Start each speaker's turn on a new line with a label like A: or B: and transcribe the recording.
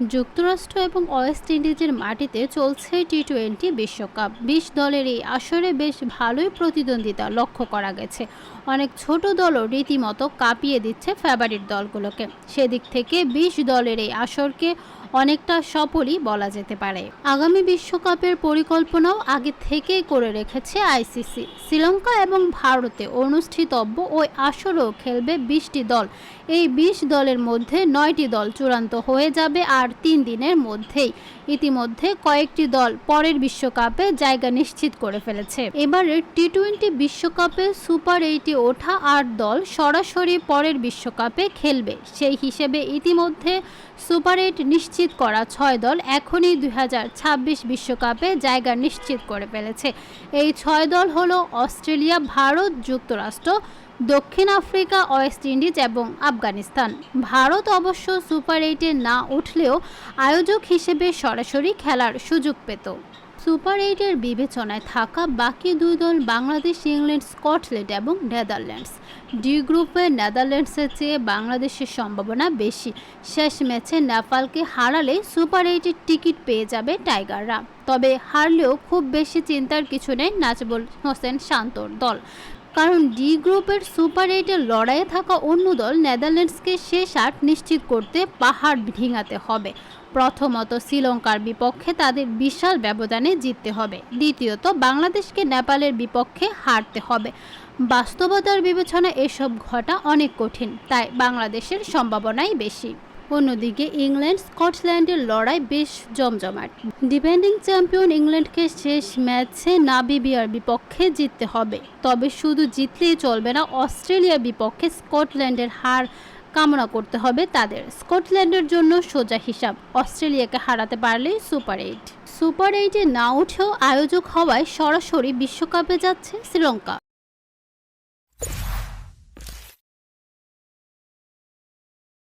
A: যুক্তরাষ্ট্র এবং ওয়েস্ট ইন্ডিজের মাটিতে চলছে টি টোয়েন্টি বিশ্বকাপ। বিশ দলের এই আসরে বেশ ভালোই প্রতিদ্বন্দ্বিতা লক্ষ্য করা গেছে। অনেক ছোট দলও রীতিমতো কাঁপিয়ে দিচ্ছে ফেভারিট দলগুলোকে। সেদিক থেকে বিশ দলের এই আসরকে অনেকটা সফলই বলা যেতে পারে। আগামী বিশ্বকাপের পরিকল্পনাও আগে থেকেই করে রেখেছে আইসিসি। শ্রীলঙ্কা এবং ভারতে অনুষ্ঠিতব্য ওই আসরেও খেলবে বিশটি দল। এই বিশ দলের মধ্যে নয়টি দল চূড়ান্ত হয়ে যাবে আর তিন দিনের মধ্যেই। ইতিমধ্যে কয়েকটি দল পরের বিশ্বকাপে জায়গা নিশ্চিত করে ফেলেছে। এবারের টি টোয়েন্টি বিশ্বকাপে সুপার এইটে ওঠা আট দল সরাসরি পরের বিশ্বকাপে খেলবে। সেই হিসেবে ইতিমধ্যে সুপার এইট নিশ্চিত করা ছয় দল এখনই দুই বিশ্বকাপে জায়গা নিশ্চিত করে ফেলেছে। এই ছয় দল হলো অস্ট্রেলিয়া, ভারত, যুক্তরাষ্ট্র, দক্ষিণ আফ্রিকা, ওয়েস্ট ইন্ডিজ এবং আফগানিস্তান। ভারত অবশ্য সুপার এইটে না উঠলেও আয়োজক হিসেবে সরাসরি খেলার সুযোগ পেত। সুপার এইটের বিবেচনায় থাকা বাকি দুই দল বাংলাদেশ, ইংল্যান্ড, স্কটল্যান্ড এবং নেদারল্যান্ডস। ডি গ্রুপে নেদারল্যান্ডসের চেয়ে বাংলাদেশের সম্ভাবনা বেশি। শেষ ম্যাচে নেপালকে হারালে সুপার এইটের টিকিট পেয়ে যাবে টাইগাররা। তবে হারলেও খুব বেশি চিন্তার কিছু নেই নাজবুল হোসেন শান্তর দল। কারণ ডি গ্রুপের সুপার এইটের লড়াইয়ে থাকা অন্য দল নেদারল্যান্ডসকে শেষ আট নিশ্চিত করতে পাহাড় ভেঙাতে হবে। প্রথমত শ্রীলঙ্কার বিপক্ষে তাদের বিশাল ব্যবধানে জিততে হবে। দ্বিতীয়ত, বাংলাদেশকে নেপালের বিপক্ষে হারতে হবে। বাস্তবতার বিবেচনা এসব ঘটা অনেক কঠিন, তাই বাংলাদেশের সম্ভাবনাই বেশি। অন্যদিকে ইংল্যান্ড, স্কটল্যান্ডের লড়াই বেশ জমজমাট। ডিপেন্ডিং চ্যাম্পিয়ন ইংল্যান্ডকে শেষ ম্যাচে নাবিবিয়ার বিপক্ষে জিততে হবে। তবে শুধু জিতলেই চলবে না, অস্ট্রেলিয়ার বিপক্ষে স্কটল্যান্ডের হার কামনা করতে হবে তাদের। স্কটল্যান্ডের জন্য সোজা হিসাব, অস্ট্রেলিয়াকে হারাতে পারলেই সুপার এইট। সুপার এইটে না উঠেও আয়োজক হওয়ায় সরাসরি বিশ্বকাপে যাচ্ছে শ্রীলঙ্কা।